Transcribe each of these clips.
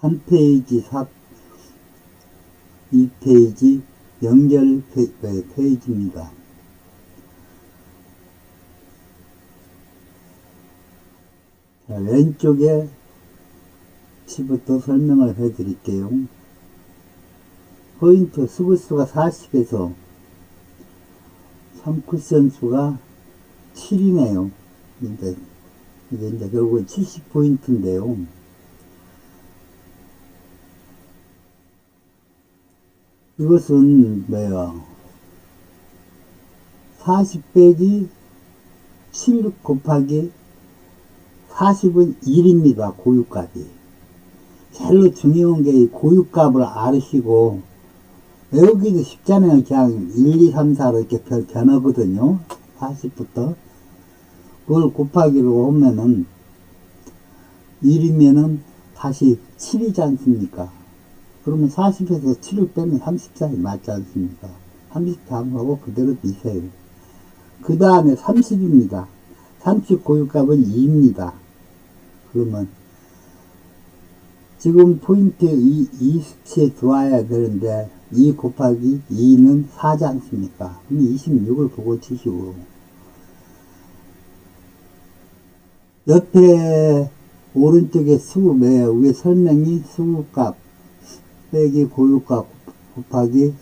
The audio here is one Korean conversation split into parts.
한 페이지 4, 2페이지 연결 페, 네, 페이지입니다. 자, 왼쪽에 시부터 설명을 해 드릴게요. 포인트 수구 수가 40에서 3쿠션 수가 7이네요. 이제, 이게 이제 결국은 70포인트인데요. 이것은 뭐야? 40 빼기 7 곱하기 40은 1입니다. 고유값이. 제일 중요한 게 이 고유값을 알으시고 외우기도 쉽잖아요. 그냥 1, 2, 3, 4로 이렇게 별 변하거든요. 40부터. 그걸 곱하기로 하면은 1이면은 다시 7이지 않습니까? 그러면 40에서 7을 빼면 34이 맞지 않습니까? 33하고 그대로 미세요. 그 다음에 30입니다. 30 고유값은 2입니다. 그러면 지금 포인트 이, 이 수치에 들어와야 되는데 2 곱하기 2는 4지 않습니까? 그럼 26을 보고 치시고 옆에 오른쪽에 수구 매 위에 설명이 수구값 빼기 고유값 곱하기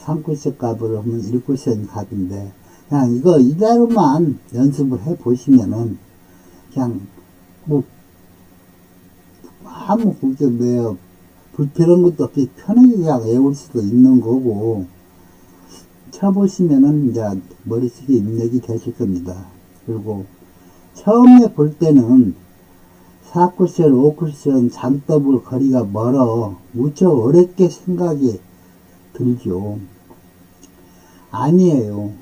3쿠션 값을 하면 1쿠션 값인데 그냥 이거 이대로만 연습을 해 보시면은 그냥 뭐 아무 그게 뭐 불필요한 것도 없이 편하게 그냥 외울 수도 있는 거고 쳐보시면은 이제 머릿속에 입력이 되실 겁니다. 그리고 처음에 볼 때는 4쿠션, 5쿠션, 장더블 거리가 멀어 무척 어렵게 생각이 들죠. 아니에요.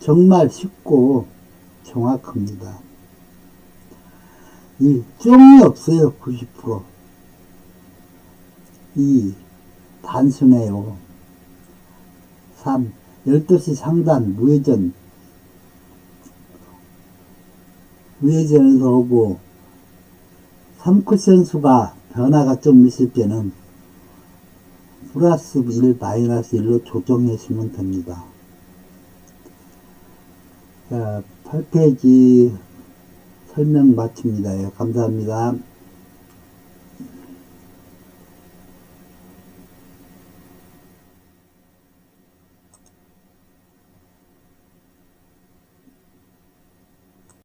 정말 쉽고 정확합니다. 이 쫑이 없어요. 90%. 이 단순해요. 3. 12시 상단 무회전 무회전에서 오고 3쿠션 수가 변화가 좀 있을 때는 플러스 1, 마이너스 1로 조정하시면 됩니다. 자, 8페이지 설명 마칩니다. 예, 감사합니다.